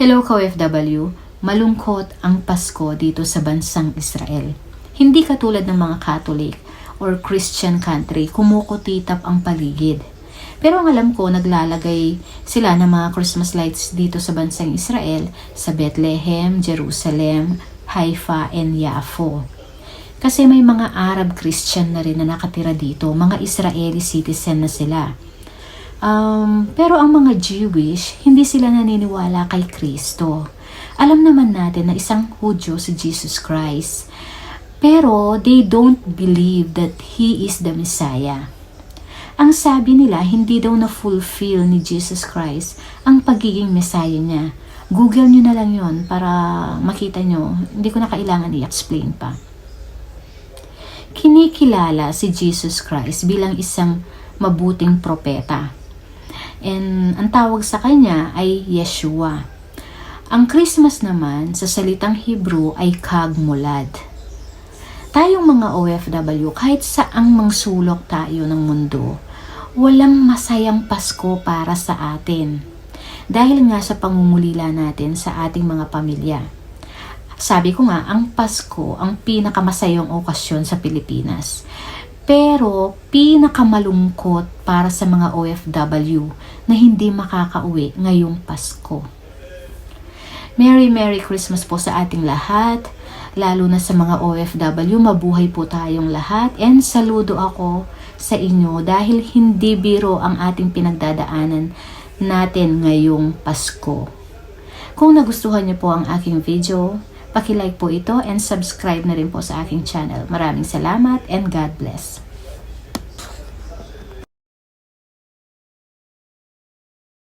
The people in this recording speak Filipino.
Hello ka-OFW, malungkot ang Pasko dito sa bansang Israel. Hindi katulad ng mga Catholic or Christian country, kumukutitap ang paligid. Pero ang alam ko, naglalagay sila ng mga Christmas lights dito sa bansang Israel, sa Bethlehem, Jerusalem, Haifa, and Yafo. Kasi may mga Arab Christian na rin na nakatira dito, mga Israeli citizen na sila. Um, pero ang mga Jewish, hindi sila naniniwala kay Kristo. Alam naman natin na isang Hudyo si Jesus Christ. Pero they don't believe that He is the Messiah. Ang sabi nila, hindi daw na-fulfill ni Jesus Christ ang pagiging Messiah niya. Google nyo na lang yon para makita nyo. Hindi ko na kailangan i-explain pa. Kinikilala si Jesus Christ bilang isang mabuting propeta. And ang tawag sa kanya ay Yeshua. Ang Christmas naman sa salitang Hebrew ay Kagmulad. Tayong mga OFW, kahit saang mangsulok tayo ng mundo, walang masayang Pasko para sa atin. Dahil nga sa pangungulila natin sa ating mga pamilya. Sabi ko nga, ang Pasko ang pinakamasayang okasyon sa Pilipinas. Pero pinakamalungkot para sa mga OFW na hindi makakauwi ngayong Pasko. Merry Merry Christmas po sa ating lahat, lalo na sa mga OFW, mabuhay po tayong lahat and saludo ako sa inyo dahil hindi biro ang ating pinagdadaanan natin ngayong Pasko. Kung nagustuhan niyo po ang aking video, Pakilike po ito and subscribe na rin po sa aking channel. Maraming salamat and God bless.